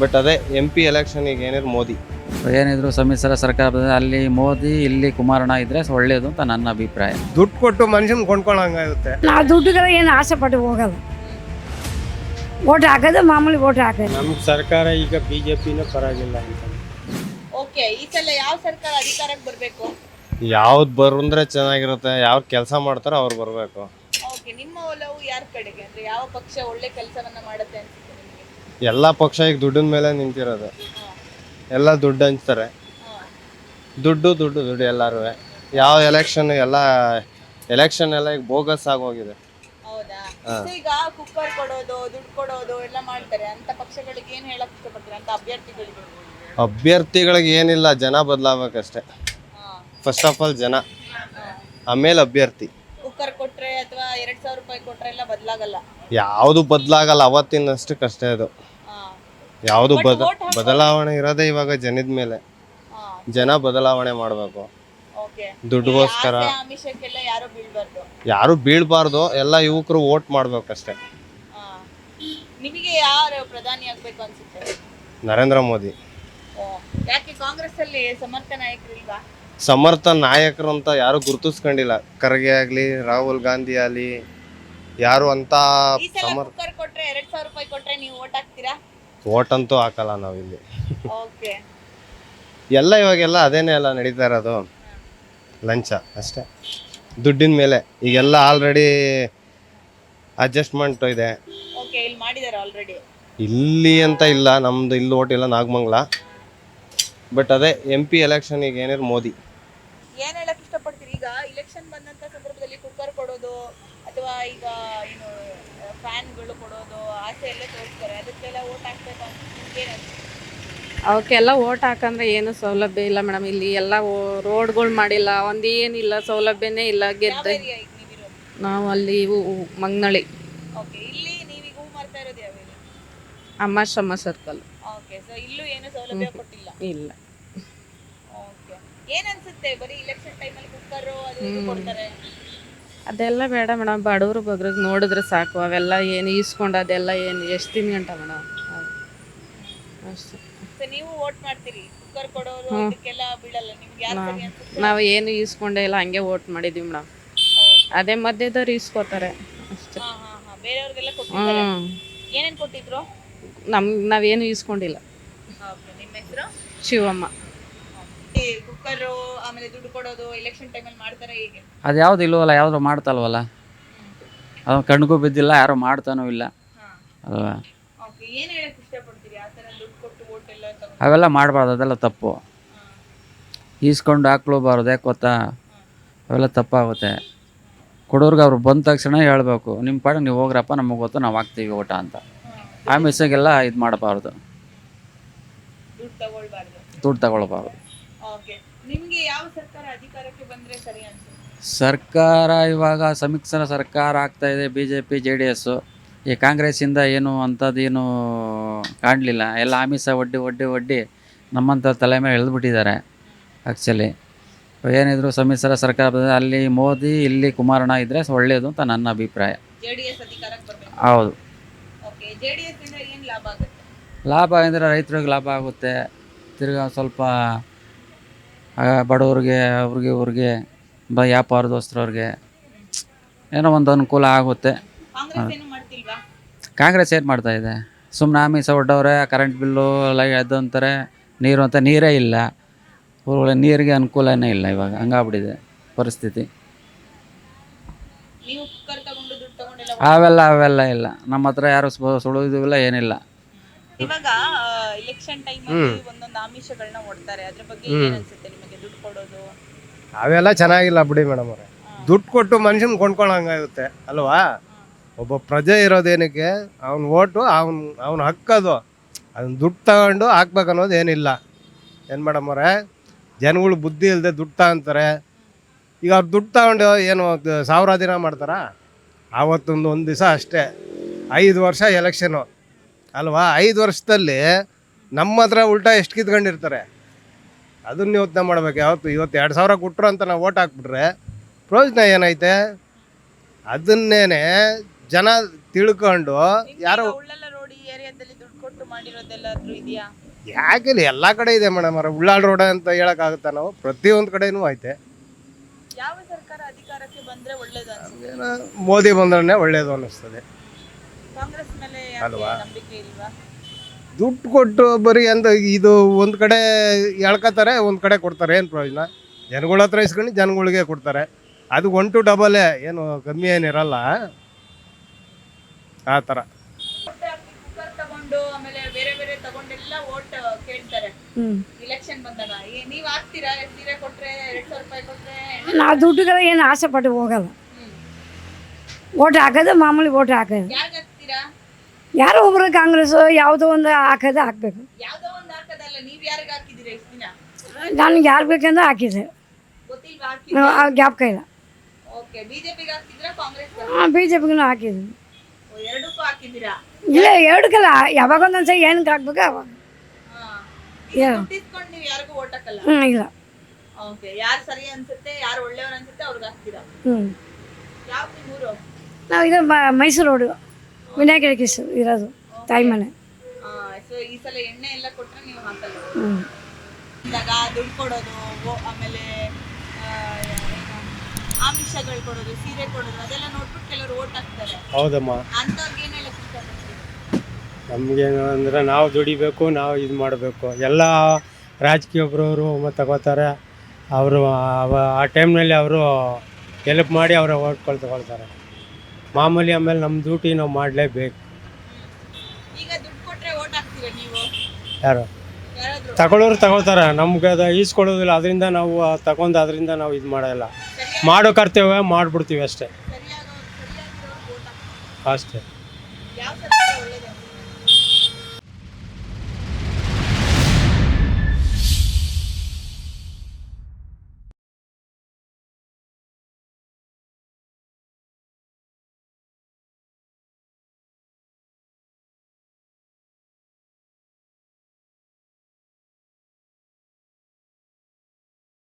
But ಅದೇ M P ಈಗ ಏನಿದ್ರು ಮೋದಿ. ಏನಿದ್ರು ಸಮ್ಮಿಶ್ರ ಸರ್ಕಾರ ಬಂದ್ರೆ ಅಲ್ಲಿ ಮೋದಿ ಇಲ್ಲಿ ಕುಮಾರಣ್ಣ ಇದ್ರೆ ಒಳ್ಳೇದು ಅಂತ ನನ್ನ ಅಭಿಪ್ರಾಯ. ದುಡ್ಡು ಕೊಟ್ಟು ಮನುಷ್ಯನ ಕೊಂಡ್ಕೊಳ್ಳಂಗಾಗುತ್ತೆ ನಾ ದುಡ್ಡುಗಳ ಏನು ಆಸೆ ಪಟ್ಟು ಹೋಗಲ್ಲ. ಓಟ್ ಹಾಕೋದು ಮಾಮೂಲಿ ಓಟ್ ಹಾಕೋದು. ನಮ್ಮ ಸರ್ಕಾರ ಈಗ ಬಿ ಜೆ ಪಿನೂ ಪರವಾಗಿಲ್ಲ ಅಂತ. ಓಕೆ ಈ ಸಲ ಯಾವ ಸರ್ಕಾರ ಅಧಿಕಾರಕ್ಕೆ ಬರಬೇಕು? ಯಾವ್ದು ಬರುಂದ್ರೆ ಚೆನ್ನಾಗಿರುತ್ತೆ ಯಾವ್ದು ಕೆಲಸ ಮಾಡ್ತಾರೋ ಅವ್ರು ಬರಬೇಕು. ಓಕೆ ನಿಮ್ಮ ಒಲವು ಯಾರ ಕಡೆಗೆ? ಅಂದ್ರೆ ಯಾವ ಪಕ್ಷ ಒಳ್ಳೆ ಕೆಲಸವನ್ನ ಮಾಡುತ್ತೆ ಅನ್ಸುತ್ತೆ? ನಿಮಗೆ ಎಲ್ಲ ಪಕ್ಷ ಈಗ ದುಡ್ಡಿನ ಮೇಲೆ ನಿಂತಿರೋದು. ಎಲ್ಲ ದುಡ್ಡು ಹಂಚ್ತಾರೆ. ದುಡ್ಡು ದುಡ್ಡು ದುಡ್ಡು ಎಲ್ಲಾರು ಯಾವ ಎಲೆಕ್ಷನ್ ಎಲ್ಲ ಎಲೆಕ್ಷನ್ ಎಲ್ಲ ಈಗ ಬೋಗಸ್ ಆಗೋಗಿದೆ ಹೌದಾ? So ಈಗ ಕುಕ್ಕರ್ ಕೊಡೋದು ದುಡ್ಡು ಕೊಡೋದು ಎಲ್ಲ ಮಾಡ್ತಾರೆ. ಅಂತ ಪಕ್ಷಗಳಿಗೆ ಏನ್ ಹೇಳಕ್ ಇಷ್ಟಪಡ್ತೀರಾ? ಅಂತ ಅಭ್ಯರ್ಥಿಗಳಿಗೆ ಅಭ್ಯರ್ಥಿಗಳಿಗೆ ಏನಿಲ್ಲ ಜನ ಬದಲಾಗಬೇಕಷ್ಟೇ. ಹಾ. ಫಸ್ಟ್ ಆಫ್ ಆಲ್ ಜನ. ಆಮೇಲೆ ಅಭ್ಯರ್ಥಿ. ಕುಕ್ಕರ್ ಕೊಟ್ರೆ ಅಥವಾ ಎರಡ್ ಸಾವಿರ ರೂಪಾಯಿ ಕೊಟ್ರೆ ಎಲ್ಲ ಬದಲಾಗಲ್ಲ. ಯಾವುದು ಬದಲಾಗಲ್ಲ ಅವತ್ತಿನಷ್ಟಕ್ಕಷ್ಟೇ ಅದು. ಯಾವುದು ಬದ ಬದಲಾವಣೆ ಇರೋದೇ ಇವಾಗ ಜನದ ಮೇಲೆ. ಜನ ಬದಲಾವಣೆ ಮಾಡಬೇಕು. ದುಡ್ಡುಗೋಸ್ಕರ. ಯಾರು ಬೀಳ್ಬಾರ್ದು. ಎಲ್ಲ ಯುವಕರು ವೋಟ್ ಮಾಡ್ಬೇಕಷ್ಟೇ. ನಿಮಗೆ ಯಾರು ಪ್ರಧಾನಿ ಆಗ್ಬೇಕು ಅನ್ಸುತ್ತೆ? ನರೇಂದ್ರ ಮೋದಿ. ಯಾಕೆ ಕಾಂಗ್ರೆಸ್ ಅಲ್ಲಿ ಸಮರ್ಥ ನಾಯಕರಿಲ್ವಾ? ಸಮರ್ಥ ನಾಯಕರು ಅಂತ ಯಾರು ಗುರುತಿಸ್ಕೊಂಡಿಲ್ಲ. ಖರ್ಗೆ ಆಗ್ಲಿ ರಾಹುಲ್ ಗಾಂಧಿ ಆಗ್ಲಿ ಯಾರು ಅಂತ ಸಮರ್ಥ ಕೊಟ್ರೆ ಎರಡ್ ಸಾವಿರ ರೂಪಾಯಿ ಕೊಟ್ರೆ ನೀವು ಓಟ್ ಹಾಕ್ತೀರಾ? ವೋಟ್ ಅಂತೂ ಹಾಕಲ್ಲ ನಾವಿಲ್ಲಿ. ಓಕೆ. ಎಲ್ಲ ಇವಾಗೆಲ್ಲ ಅದೇನೇ ಎಲ್ಲ ನಡೀತಾ ಇರೋದು. ಲಂಚ ಅಷ್ಟೇ. ದುಡ್ಡಿನ ಮೇಲೆ ಈಗೆಲ್ಲ ಆಲ್ರೆಡಿ ಅಡ್ಜಸ್ಟ್ಮೆಂಟ್ ಇದೆ. ಓಕೆ ಇಲ್ಲಿ ಆಲ್ರೆಡಿ ಇಲ್ಲಿ ಅಂತ ಇಲ್ಲ ನಮ್ದು ಇಲ್ಲಿ ಓಟ್ ಇಲ್ಲ ನಾಗಮಂಗಲ. ಬಟ್ ಅದೇ ಎಂ ಪಿ ಈಗ ಏನಿದ್ರು ಮೋದಿ. ಏನ್ ಹೇಳಕ್ ಇಷ್ಟಪಡ್ತೀರಿ? ಈಗ ಇಲೆಕ್ಷನ್ ಬಂದಂತ ಸಂದರ್ಭದಲ್ಲಿ ಕುಕ್ಕರ್ ಕೊಡೋದು ಅಥವಾ ಈಗ ಏನು ಫ್ಯಾನ್ಗಳು ಕೊಡೋದು ಆಸೆ ಎಲ್ಲ ತೋರಿಸ್ತಾರೆ. ಅದಕ್ಕೆಲ್ಲ ಓಟ್ ಹಾಕ್ಬೇಕು ಅಂತ ಅವಕ್ಕೆಲ್ಲ ಓಟ್ ಹಾಕಂದ್ರೆ ಏನು ಸೌಲಭ್ಯ ಇಲ್ಲ ಮೇಡಮ್. ಇಲ್ಲಿ ಎಲ್ಲ ರೋಡ್ಗಳು ಮಾಡಿಲ್ಲ. ಒಂದು ಏನಿಲ್ಲ ಸೌಲಭ್ಯನೇ ಇಲ್ಲ ಗೆದ್ದ. ನಾವು ಅಲ್ಲಿ ಮಂಗ್ನಳ್ಳಿ. ಓಕೆ ಇಲ್ಲಿ ನೀವೀಗ ಹೂ ಇರೋದು ಯಾವ? ಅಮ್ಮಾಶ್ರಮ ಸರ್ಕಲ್ ಓಕೆ ಸೊ ಇಲ್ಲೂ ಏನು ಸೌಲಭ್ಯ ಕೊಟ್ಟಿಲ್ಲ? ಇಲ್ಲ. ಓಕೆ. ಏನ್ ಅನ್ಸುತ್ತೆ? ಬರೀ ಇಲೆಕ್ಷನ್ ಟೈಮಲ್ಲಿ ಕುಕ್ಕರು ಅದು ಇದು ಕೊಡ್ತಾರೆ? ಅದೆಲ್ಲ ಬೇಡ ಮೇಡಮ್. ಬಡವರು ಬಗ್ರಿಗೆ ನೋಡಿದ್ರೆ ಸಾಕು. ಅವೆಲ್ಲ ಏನು ಈಸ್ಕೊಂಡು ಅದೆಲ್ಲ ಏನು ಎಷ್ಟು ತಿನ್ಗಂಟ ಮೇಡಮ್. ಅಷ್ಟೇ. ಸೊ ನೀವು ವೋಟ್ ಮಾಡ್ತೀರಿ? ಕುಕ್ಕರ್ ಕೊಡೋರು ಇದಕ್ಕೆಲ್ಲ ಬೀಳಲ್ಲ. ನಿಮ್ಗೆ ಯಾರು ಸರಿ ಅನ್ಸುತ್ತೆ? ನಾವು ಏನು ಈಸ್ಕೊಂಡೇ ಇಲ್ಲ ಹಂಗೆ ಓಟ್ ಮಾಡಿದೀವಿ ಮೇಡಮ್. ಅದೇ ಮಧ್ಯದವ್ರು ಈಸ್ಕೋತಾರೆ. ಅಷ್ಟೇ. ಹಾ ಹಾ ಹಾ. ಬೇರೆಯವ್ರಿಗೆಲ್ಲ ಕೊಟ್ಟಿದ್ದಾರೆ. ಹ್ಞೂ ಏನೇನ್ ಕೊಟ್ಟಿದ್ರು? ನಮ್ಗೆ ನಾವೇನು ಈಸ್ಕೊಂಡಿಲ್ಲ. ಓಕೆ ನಿಮ್ಮ ಹೆಸರು? ಶಿವಮ್ಮ. ಈ ಕುಕ್ಕರ್ ಆಮೇಲೆ ದುಡ್ಡು ಕೊಡೋದು ಎಲೆಕ್ಷನ್ ಟೈಮಲ್ಲಿ ಮಾಡ್ತಾರೆ ಹೀಗೆ? ಅದು ಯಾವ್ದು ಇಲ್ವಲ್ಲ ಯಾವ್ದು ಮಾಡ್ತಲ್ವಲ್ಲ ಅದು ಕಣ್ಗೂ ಬಿದ್ದಿಲ್ಲ ಯಾರು ಮಾಡ್ತಾನೂ ಇಲ್ಲ. ಹಾ. ಅಲ್ವಾ? ಓಕೆ ಏನ್ ಹೇಳಕ್ ಇಷ್ಟಪಡ್ತೀರಿ? ಆ ತರ ದುಡ್ಡು ಕೊಟ್ಟು ವೋಟ್ ಎಲ್ಲ ತಗೊಂಡು? ಅವೆಲ್ಲ ಮಾಡಬಾರ್ದು ಅದೆಲ್ಲ ತಪ್ಪು. ಈಸ್ಕೊಂಡು ಹಾಕ್ಲೂಬಾರ್ದು ಯಾಕೆ ಗೊತ್ತಾ? ಅವೆಲ್ಲ ತಪ್ಪಾಗುತ್ತೆ. ಕೊಡೋರ್ಗೆ ಅವ್ರು ಬಂದ ತಕ್ಷಣ ಹೇಳಬೇಕು ನಿಮ್ಮ ಪಾಡ ನೀವು ಹೋಗ್ರಪ್ಪ ನಮಗೆ ಗೊತ್ತು ನಾವು ಹಾಕ್ತೀವಿ ಊಟ ಅಂತ. ಆ ಮಿಸ್ಸಾಗೆಲ್ಲ ಇದು ಮಾಡಬಾರ್ದು. ದುಡ್ಡು ತಗೊಳ್ಬಾರ್ದು. ದುಡ್ಡು ತಗೊಳ್ಬಾರ್ದು. ಓಕೆ ನಿಮ್ಗೆ ಯಾವ ಸರ್ಕಾರ ಅಧಿಕಾರಕ್ಕೆ ಬಂದ್ರೆ ಸರಿ ಅನ್ಸುತ್ತೆ? ಸರ್ಕಾರ ಇವಾಗ ಸಮ್ಮಿಶ್ರ ಸರ್ಕಾರ ಆಗ್ತಾ ಇದೆ B J P J D S ಈ ಕಾಂಗ್ರೆಸ್ಸಿಂದ ಏನು ಅಂಥದ್ದೇನು ಕಾಣಲಿಲ್ಲ. ಎಲ್ಲ ಆಮಿಷ ಒಡ್ಡಿ ಒಡ್ಡಿ ಒಡ್ಡಿ ನಮ್ಮಂಥ ತಲೆ ಮೇಲೆ ಎಳೆದ್ಬಿಟ್ಟಿದ್ದಾರೆ ಆ್ಯಕ್ಚುಲಿ ಏನಿದ್ರು ಸಮ್ಮಿಶ್ರ ಸರ್ಕಾರ ಬಂದ್ರೆ ಅಲ್ಲಿ ಮೋದಿ ಇಲ್ಲಿ ಕುಮಾರಣ್ಣ ಇದ್ದರೆ ಒಳ್ಳೇದು ಅಂತ ನನ್ನ ಅಭಿಪ್ರಾಯ. ಜೆಡಿಎಸ್ ಅಧಿಕಾರಕ್ಕೆ ಬರ್ಬೇಕು. ಹೌದು. ಓಕೆ ಜೆಡಿಎಸ್ ಇಂದ ಏನ್ ಲಾಭ ಆಗುತ್ತೆ? ಲಾಭ ಅಂದರೆ ರೈತರಿಗೆ ಲಾಭ ಆಗುತ್ತೆ. ತಿರ್ಗಾ ಸ್ವಲ್ಪ ಬಡವ್ರಿಗೆ ಅವ್ರಿಗೆ ಇವ್ರಿಗೆ ಬ ವ್ಯಾಪಾರದೋಸ್ತ್ರವ್ರಿಗೆ ಏನೋ ಒಂದು ಅನುಕೂಲ ಆಗುತ್ತೆ. ಕಾಂಗ್ರೆಸ್ ಏನು ಮಾಡ್ತಿಲ್ವಾ? ಕಾಂಗ್ರೆಸ್ ಏನು ಮಾಡ್ತಾ ಇದೆ? ಸುಮ್ಮನೆ ಆಮಿಷ ಹೊಡ್ಡವ್ರೆ ಕರೆಂಟ್ ಬಿಲ್ಲು ಎಲ್ಲ ಅದು ಅಂತಾರೆ ನೀರು ಅಂತ ನೀರೇ ಇಲ್ಲ. ಊರುಗಳ ನೀರಿಗೆ ಅನುಕೂಲನೇ ಇಲ್ಲ ಇವಾಗ ಹಂಗಾಗ್ಬಿಟ್ಟಿದೆ ಪರಿಸ್ಥಿತಿ. ಅವೆಲ್ಲ ಅವೆಲ್ಲ ಇಲ್ಲ. ನಮ್ಮ ಹತ್ರ ಯಾರು ಸುಳಿದಿಲ್ಲ ಏನಿಲ್ಲ. ಇವಾಗ ಇಲೆಕ್ಷನ್ ಟೈಮ್ ಅಲ್ಲಿ ಒಂದೊಂದು ಆಮಿಷಗಳನ್ನ ಒಡ್ತಾರೆ. ಅದ್ರ ಬಗ್ಗೆ ಏನ್ ಅನ್ಸುತ್ತೆ ನಿಮಗೆ ದುಡ್ಡು ಕೊಡೋದು? ಅವೆಲ್ಲ ಚೆನ್ನಾಗಿಲ್ಲ ಬಿಡಿ ಮೇಡಮ್ ಅವರೇ. ದುಡ್ಡು ಕೊಟ್ಟು ಮನುಷ್ಯನ ಕೊಂಡ್ಕೊಳಂಗಾಗುತ್ತೆ ಅಲ್ವಾ? ಒಬ್ಬ ಪ್ರಜೆ ಇರೋದೇನಕ್ಕೆ ಅವ್ನ ಓಟು ಅವ್ನ ಅವ್ನ ಹಕ್ಕದು ಅದನ್ನ ದುಡ್ಡು ತಗೊಂಡು ಹಾಕ್ಬೇಕು ಅನ್ನೋದು ಏನಿಲ್ಲ. ಏನು ಮೇಡಮ್ ಅವರೇ? ಜನಗಳು ಬುದ್ಧಿ ಇಲ್ಲದೆ ದುಡ್ಡು ತಗೊಂತಾರೆ. ಈಗ ಅವ್ರು ದುಡ್ಡು ತಗೊಂಡು ಏನು ಸಾವಿರ ದಿನ ಮಾಡ್ತಾರಾ? ಆವತ್ತೊಂದು ಒಂದು ದಿವಸ ಅಷ್ಟೇ. ಐದು ವರ್ಷ ಎಲೆಕ್ಷನು ಅಲ್ವಾ? ಐದು ವರ್ಷದಲ್ಲಿ ನಮ್ಮ ಹತ್ರ ಉಲ್ಟಾ ಎಷ್ಟು ಕಿತ್ಕೊಂಡಿರ್ತಾರೆ? ಅದನ್ನ ಯೋಚನೆ ಮಾಡ್ಬೇಕು. ಯಾವತ್ತು ಇವತ್ತು ಎರಡು ಸಾವಿರ ಕೊಟ್ಟರು ಅಂತ ನಾವು ಓಟ್ ಹಾಕ್ಬಿಟ್ರೆ ಪ್ರಯೋಜನ ಏನೈತೆ? ಅದನ್ನೇನೆ ಜನ ತಿಳ್ಕೊಂಡು ಯಾರು ಯಾಕಿಲ್ಲ ಎಲ್ಲ ಕಡೆ ಇದೆ ಮೇಡಮ್ ಅವ್ರ. ಉಳ್ಳಾಳ್ ರೋಡ್ ಅಂತ ಹೇಳಕ್ಕಾಗುತ್ತಾ ನಾವು? ಪ್ರತಿಯೊಂದು ಕಡೆನೂ ಐತೆ. ಮೋದಿ ಬಂದ್ರೆ ಒಳ್ಳೇದು ಅನ್ನಿಸ್ತದೆ ಅಲ್ವಾ? ದುಡ್ಡು ಕೊಟ್ಟು ಬರೀ ಅಂತ ಇದು ಒಂದು ಕಡೆ ಎಳ್ಕೊತಾರೆ ಒಂದು ಕಡೆ ಕೊಡ್ತಾರೆ ಏನು ಪ್ರಯೋಜನ? ಜನಗಳ ಹತ್ರ ಇಸ್ಕೊಂಡು ಜನಗಳಿಗೆ ಕೊಡ್ತಾರೆ. ಅದು ಒನ್ ಟು ಡಬಲೇ ಏನು ಕಮ್ಮಿ ಏನಿರಲ್ಲ ಆ ಥರ ಕುಕ್ಕರ್ ತಗೊಂಡು ಆಮೇಲೆ ಬೇರೆ ಬೇರೆ ತಗೊಂಡೆಲ್ಲ ಓಟ್ ಕೇಳ್ತಾರೆ ಹ್ಞೂ ಬಂದಾಗ ಏ- ನೀವ್ ದುಡ್ಡುಗಳ ಏನು ಆಸೆ ಪಟ್ಟು ಹೋಗಲ್ಲ. ಓಟ್ ಹಾಕೋದು ಮಾಮೂಲಿ ಓಟ್ ಹಾಕೋದು. ಯಾರೋ ಒಬ್ರು ಕಾಂಗ್ರೆಸ್ ಯಾವುದೋ ಒಂದು ಹಾಕದ ಹಾಕ್ಬೇಕು. ಯಾವ್ದೋ ಒಂದ್ ಹಾಕದಲ್ಲ ನೀವ್ ಯಾರಿಗ ಹಾಕಿದೀರಾ ಇಷ್ಟ ದಿನ? ನನಗೆ ಯಾರು ಬೇಕಂದ್ರೆ ಹಾಕಿದ್ದೆ? ಗೊತ್ತಿಲ್ವಾ ಹಾಕಿ ಜ್ಞಾಪಕ ಇಲ್ಲ ಓಕೆ ಬಿಜೆಪಿಗೆ ಹಾಕ್ತಿದ್ರಾ ಕಾಂಗ್ರೆಸ್ ಬಿ ಜೆ ಪಿಗೂ ಹಾಕಿದ್ವಿ ಎರಡಕ್ಕೂ ಹಾಕಿದ್ದೀರಾ? ಇಲ್ಲ ಎರಡಕ್ಕಲ್ಲ ಯಾವಾಗ ಒಂದೊಂದ್ಸರಿ ಏನಕ್ಕೆ ಹಾಕ್ಬೇಕು ಅವಾಗ. ಹಾ ಏನು ದುಡ್ಡು ನೀವು ಯಾರಿಗೂ ಓಟ್ ಹಾಕಲ್ಲ? ಹ್ಞೂ ಇಲ್ಲ. ಓಕೆ ಯಾರು ಸರಿ ಅನ್ಸುತ್ತೆ ಯಾರು ಒಳ್ಳೆಯವ್ರು ಅನ್ಸುತ್ತೆ ಅವ್ರಿಗೆ ಹಾಕ್ತೀರಾ? ಹ್ಞೂ ಯಾವ ನಾವು ಇದು ಮ- ಮೈಸೂರು ರೋಡು. ವಿನಾಯಕ ಕಿಸ್ ಇರೋದು ತಾಯಿ ಮನೆ. ಸೊ ಈ ಸಲ ಎಣ್ಣೆ ಎಲ್ಲ ಕೊಟ್ರೆ ನೀವು ಹಾಕಲ್ಲ? ಹ್ಞೂ ಇದ್ದಾಗ ದುಡ್ಡು ಕೊಡೋದು ಆಮೇಲೆ ಆ, ಏನು, ಆಮಿಷಗಳು ಕೊಡೋದು ಸೀರೆ ಕೊಡೋದು ಅದೆಲ್ಲ ನೋಡ್ಬಿಟ್ಟು ಕೆಲವರು ಓಟ್ ಹಾಕ್ತಾರೆ. ಹೌದಮ್ಮ. ಅಂಥವ್ರಿಗೆ ನಮಗೇನು ಅಂದರೆ ನಾವು ದುಡಿಬೇಕು ನಾವು ಇದು ಮಾಡಬೇಕು. ಎಲ್ಲ ರಾಜಕೀಯ ಒಬ್ಬರವರು ತಗೋತಾರೆ. ಅವರು ಆ ಟೈಮ್ನಲ್ಲಿ ಅವರು ಹೆಲ್ಪ್ ಮಾಡಿ ಅವರ ಓಟ್ಗಳು ತಗೊಳ್ತಾರೆ. ಮಾಮೂಲಿ ಆಮೇಲೆ ನಮ್ಮ ಡ್ಯೂಟಿ ನಾವು ಮಾಡಲೇಬೇಕು. ಈಗ ದುಡ್ಡು ಕೊಟ್ರೆ ಓಟ್ ಹಾಕ್ತೀರಾ ನೀವು? ಯಾರು? ಯಾರಾದ್ರೂ? ತಗೊಳ್ಳೋರು ತಗೊಳ್ತಾರೆ. ನಮ್ಗೆ ಅದು ಈಸ್ಕೊಳ್ಳೋದಿಲ್ಲ. ಅದರಿಂದ ನಾವು ತಗೊಂಡು ಅದರಿಂದ ನಾವು ಇದು ಮಾಡಲ್ಲ. ಮಾಡೋ ಕರ್ತವ್ಯ ಮಾಡಿಬಿಡ್ತೀವಿ ಅಷ್ಟೇ. ಹಾಕ್ತೀರಾ. ಅಷ್ಟೇ.